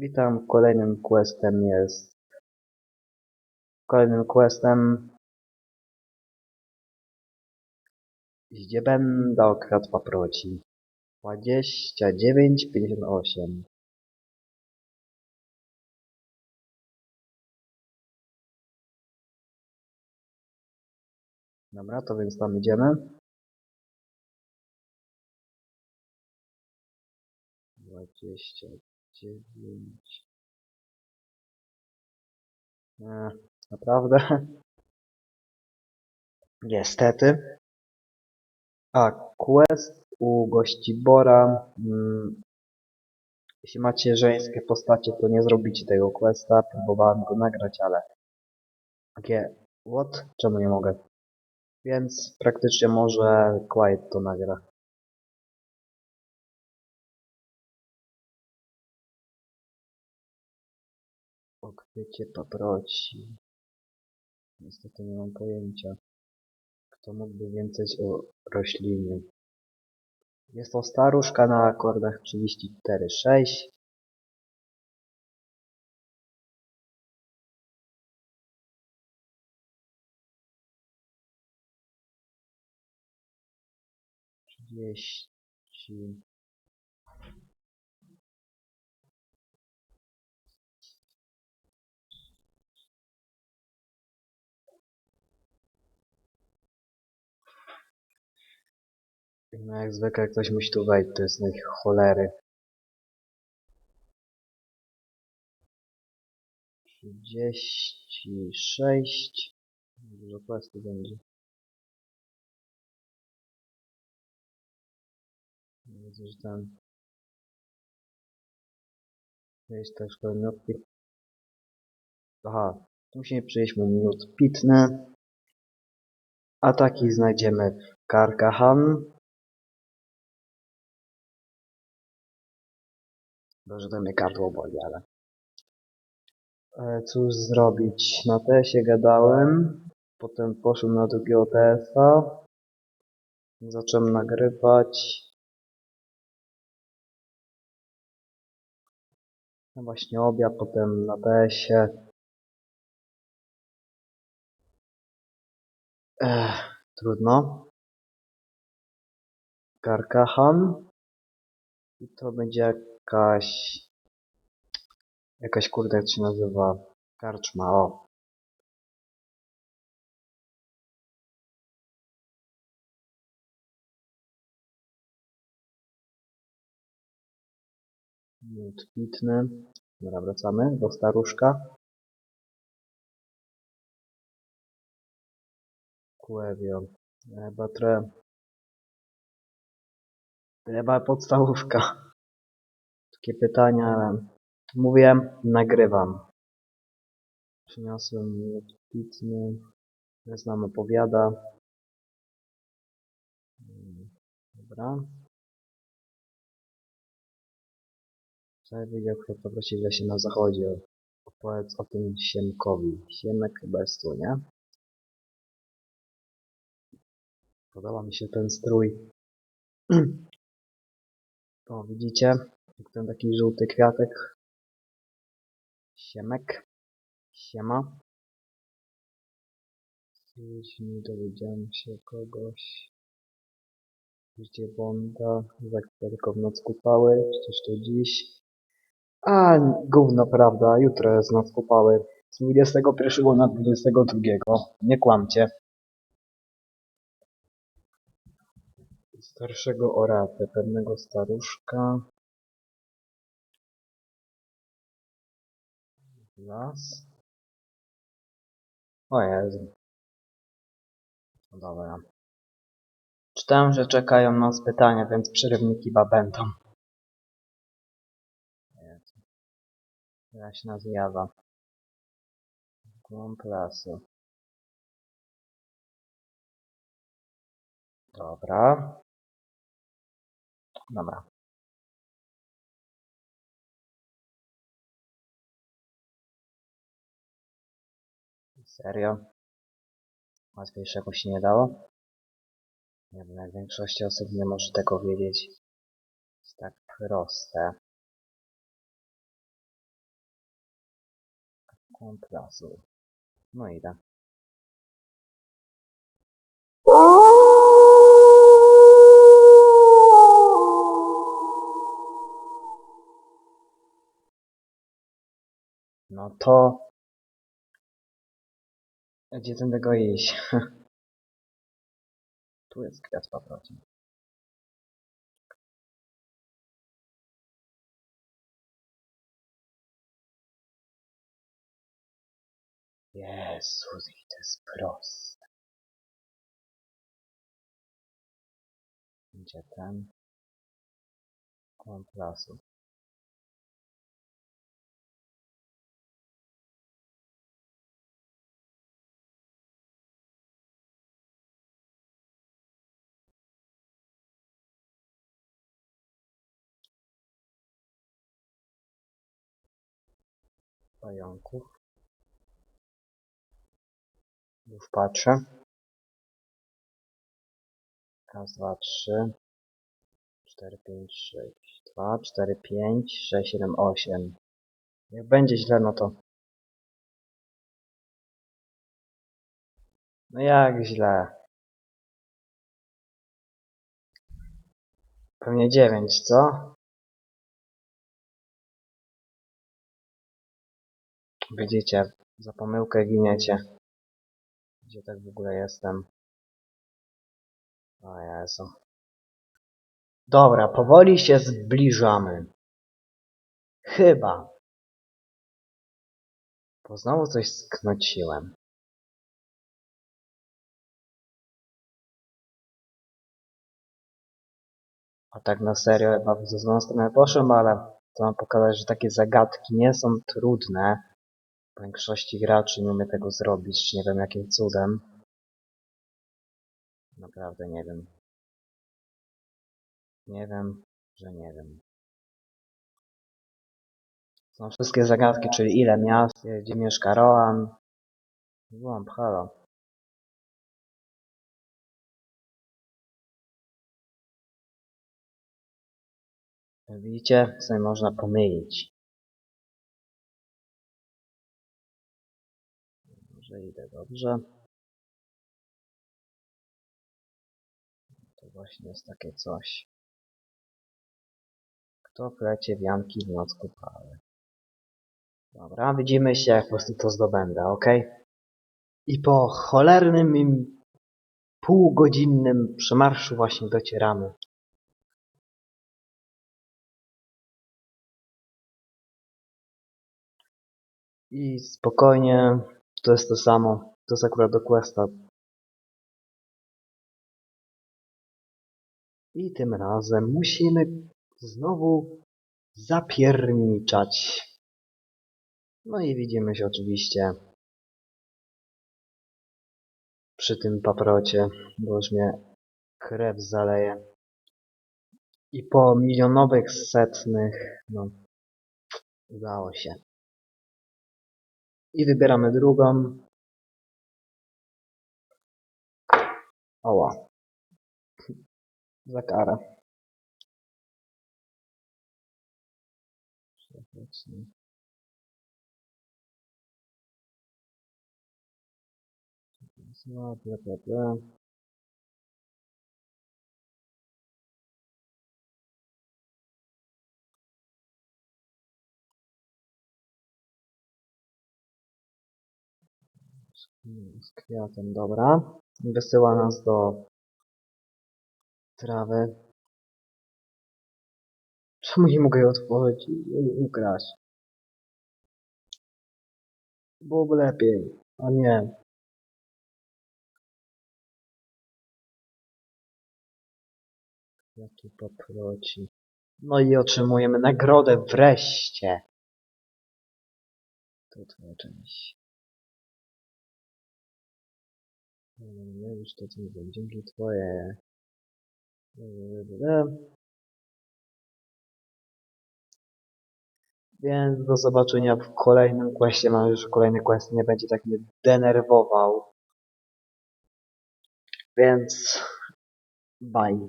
Witam, kolejnym questem jest... Kolejnym questem... Gdzie będę okradł paproci. 29,58 Dobra, to więc tam idziemy. Dwadzieścia dziewięć. Naprawdę? Niestety. A, quest u Gościbora. Mm, jeśli macie żeńskie postacie, to nie zrobicie tego questa. Próbowałem go nagrać, ale... Takie... What? Czemu nie mogę? Więc praktycznie może Quiet to nagra. Okwycie paproci. Niestety nie mam pojęcia. Kto mógłby więcej o roślinie? Jest to staruszka na akordach 34,6. Trzydzieści. No jak zwykle ktoś musi tu wejść, to jest ich cholery. Trzydzieści sześć. Dużo questu będzie. Widzę, że tam... Jest też kolejny odpis. Aha, tu musimy przyjść minut pitne. Ataki znajdziemy w Karkahan. To mnie gardło boli, ale... E, cóż zrobić? Na TS-ie gadałem. Potem poszłem na drugiego TS-a. Zacząłem nagrywać. No właśnie obiad, potem na TS-ie. Ech, trudno. Karkahan. I to będzie jakaś... Jakaś kurde, jak się nazywa? Karczma, o. Pitny. Dobra, wracamy do staruszka. Kuewio. Chyba trochę... Chyba podstawówka. Takie pytania. Mówiłem, nagrywam. Przyniosłem pitny. Jest nam opowiada. Dobra. Trzeba wiedział, kto poprosił, że się na zachodzie. Opowiedz o tym Siemkowi. Siemek chyba jest tu, nie? Podoba mi się ten strój. O, widzicie? Ten taki żółty kwiatek. Siemek. Siema. Nie dowiedziałem się kogoś. Gdzie Bonda? Za tylko w noc kupały. Przecież to dziś. A, gówno prawda. Jutro jest noc kupały. Z 21 na 22. Nie kłamcie. Starszego oratę, pewnego staruszka. Las. O Jezu. No dobra. Czytałem, że czekają nas pytania, więc przerywniki chyba będą. Jaśna zjawa. Głąb lasu. Dobra. Dobra. Serio? Łatwiejszego się nie dało? Jak większości osób nie może tego wiedzieć. Jest tak proste. Komplasu. No idę. No to... Gdzie ten tego iść? tu jest kwiat paproci. Jezus, i to jest proste. Gdzie ten? Komplasu. Pająków. Już patrzę. Raz, dwa, trzy. Cztery, pięć, sześć. Dwa, cztery, pięć, sześć, siedem, osiem. Jak będzie źle, no to... No jak źle? Pewnie dziewięć, co? Widzicie, za pomyłkę giniecie. Gdzie tak w ogóle jestem? O Jezu. Dobra, powoli się zbliżamy. Chyba. Bo znowu coś sknociłem. A tak na serio, chyba w złą stronę poszłem, ale to mam pokazać, że takie zagadki nie są trudne. Większości graczy nie umie tego zrobić, nie wiem jakim cudem. Naprawdę nie wiem. Nie wiem, że nie wiem. Są wszystkie zagadki, czyli ile miast, gdzie mieszka Roan. Łąb, halo. Widzicie? Sobie można pomylić. Idę dobrze. To właśnie jest takie coś. Kto plecie wianki w noc kupały? Dobra, widzimy się, jak po prostu to zdobędę, ok? I po cholernym im półgodzinnym przemarszu właśnie docieramy. I spokojnie, to jest to samo. To jest akurat do questa. I tym razem musimy znowu zapierniczać. No i widzimy się oczywiście przy tym paprocie, bo już mnie krew zaleje. I po milionowych, setnych, no, udało się. I wybieramy drugą. Oła. Za karę. Bla, Z kwiatem, dobra. Wysyła nas do trawy. Czemu nie mogę jej otworzyć i ukraść? Byłoby lepiej, a nie. Jaki paproci. No i otrzymujemy nagrodę wreszcie. To twoja część. Nie, już to co będzie, dzięki twoje. Więc do zobaczenia w kolejnym questie. Mam już kolejny quest nie będzie tak mnie denerwował. Więc bye.